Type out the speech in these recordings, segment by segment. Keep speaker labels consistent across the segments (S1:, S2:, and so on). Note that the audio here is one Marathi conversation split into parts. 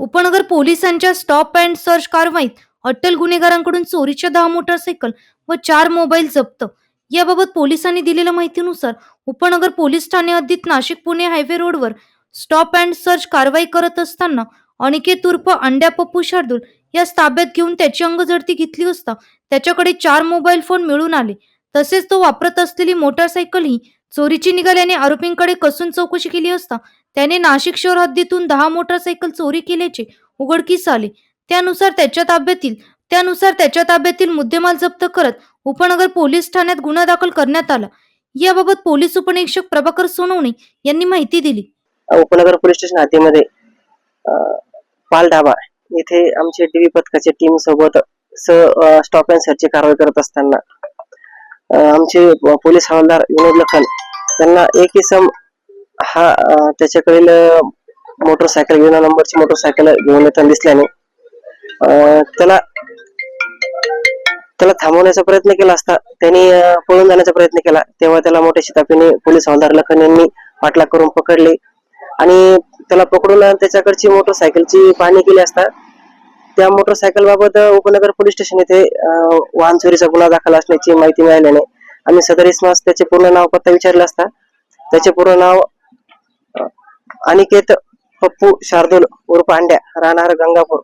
S1: उपनगर पोलिसांच्या स्टॉप अँड सर्च कारवाईत अटल गुन्हेगारांकडून चोरीच्या दहा मोटारसायकल व चार मोबाईल जप्त. याबाबत पोलिसांनी दिलेल्या माहितीनुसार उपनगर पोलीस ठाणे हद्दीत नाशिक पुणे हायवे रोडवर स्टॉप अँड सर्च कारवाई करत असताना अनिकेत उर्फ अंड्या पप्पू शार्दूल यास ताब्यात घेऊन त्याची अंगझडती घेतली असता त्याच्याकडे चार मोबाईल फोन मिळून आले. तसेच तो वापरत असलेली मोटारसायकल ही चोरीची निघाल्याने आरोपींकडे कसून चौकशी केली असता त्याने नाशिक शहर हद्दीतून दहा मोटारसायकल चोरी केल्याचे उघडकीस आले. त्यानुसार त्याच्या ताब्यातील त्यानुसार त्याच्या ताब्यातील मुद्देमाल जप्त करत उपनगर पोलीस ठाण्यात गुन्हा दाखल करण्यात आला. याबाबत पोलीस उपनिरीक्षक प्रभाकर सोनवणे यांनी माहिती दिली.
S2: उपनगर पोलीस स्टेशन हद्दीमध्ये पाल ढाबा येथे आमचे टीव्ही पथकाची टीम सोबत स स्टॉप अँड सर्चची कारवाई करत असताना आमचे पोलीस हवालदार विनोद लखन त्यांना एक इसम हा त्याच्याकडील मोटरसायकल विना नंबरची मोटरसायकल घेऊन येताना दिसल्याने त्याला त्याला थांबवण्याचा प्रयत्न केला असता त्यांनी पळून जाण्याचा प्रयत्न केला तेव्हा त्याला मोठ्या शिताफीने पोलीस हवालदार लखन यांनी पाठलाग करून पकडले. आणि त्याला पकडून त्याच्याकडची मोटरसायकलची पाहणी केली असता त्या मोटरसायकल बाबत उपनगर पोलीस स्टेशन येथे वाहन चोरीचा गुन्हा दाखल असल्याची माहिती मिळाल्याने आम्ही सदर इसमास त्याचे पूर्ण नाव पत्ता विचारला असता त्याचे पूर्ण नाव अनिकेत पप्पू शार्दूल उर्फ अंड्या राहणार गंगापूर.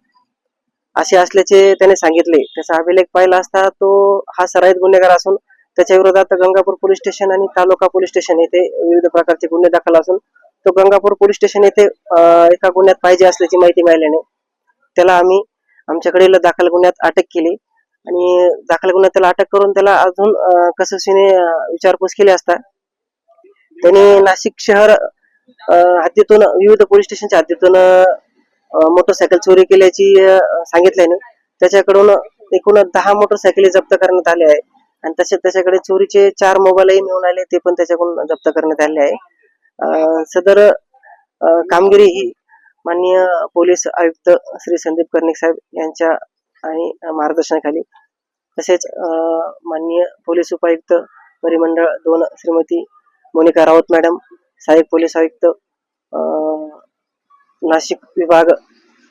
S2: असे असल्याचे त्याने सांगितले. त्याचा अभिलेख पाहिला असता तो हा सराईत गुन्हेगार असून त्याच्या विरोधात गंगापूर पोलीस स्टेशन आणि तालुका पोलीस स्टेशन येथे विविध प्रकारचे गुन्हे दाखल असून तो गंगापूर पोलीस स्टेशन येथे एका गुन्ह्यात पाहिजे असल्याची माहिती मिळाल्याने त्याला आम्ही आमच्याकडील दाखल गुन्ह्यात अटक केली. आणि दाखल गुन्ह्यात त्याला अटक करून त्याला अजून कसोशीने विचारपूस केली असता. त्याने नाशिक शहर हद्दीतून विविध पोलीस स्टेशनच्या हद्दीतून मोटरसायकल चोरी केल्याची सांगितल्याने त्याच्याकडून एकूण दहा मोटरसायकली जप्त करण्यात आले आहे. आणि तसेच त्याच्याकडे चोरीचे चार मोबाईलही मिळून आले ते पण त्याच्याकडून जप्त करण्यात आले आहे. सदर कामगिरी ही माननीय पोलीस आयुक्त श्री संदीप कर्णिक साहेब यांच्या आणि मार्गदर्शनाखाली. तसेच माननीय पोलीस उपायुक्त परिमंडळ दोन श्रीमती मोनिका राऊत मॅडम सहाय्यक पोलीस आयुक्त नाशिक विभाग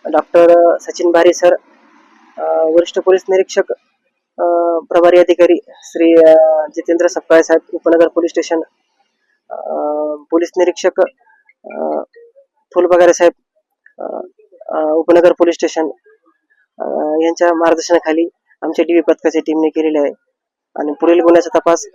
S2: डॉक्टर सचिन भारे सर वरिष्ठ पोलीस निरीक्षक प्रभारी अधिकारी श्री जितेंद्र सपकाळे साहेब उपनगर पोलीस स्टेशन पोलीस निरीक्षक फुलबगारे साहेब उपनगर पोलीस स्टेशन यांच्या मार्गदर्शनाखाली आमच्या डीव्ही पथकाच्या टीमने केलेले आहे. आणि पुढील गुन्ह्याचा तपास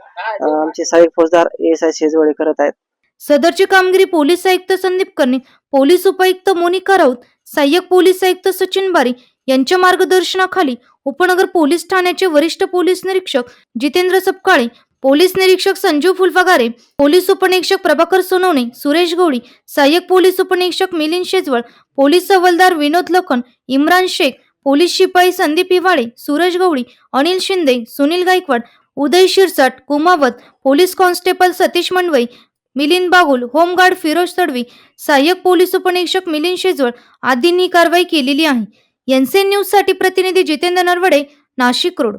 S2: आमचे सहाय्यक फौजदार एस आय शेजवळे करत आहेत.
S1: सदरची कामगिरी पोलीस आयुक्त संदीप कर्णिक पोलीस उपायुक्त मोनिका राऊत सहाय्यक पोलीस आयुक्त सचिन बारी यांच्या मार्गदर्शनाखाली उपनगर पोलीस ठाण्याचे वरिष्ठ पोलीस निरीक्षक जितेंद्र सपकाळे पोलीस निरीक्षक संजीव फुलफगारे पोलीस उपनिरीक्षक प्रभाकर सोनवणे सुरेश गवळी सहाय्यक पोलीस उपनिरीक्षक मिलिंद शेजवळ पोलीस हवालदार विनोद लखन इम्रान शेख पोलीस शिपाई Sandeep Hiwale Suraj Gawali Anil Shinde Sunil Gaikwad Uday Shirsat Kumawat police constable Satish Mandwai Milind Bagul home guard Firoz Tadvi सहाय्यक पोलीस उपनिरीक्षक मिलिंद शेजवळ आदींनी कारवाई केलेली आहे. एनसीएन न्यूजसाठी प्रतिनिधी जितेंद्र नरवडे नाशिक रोड.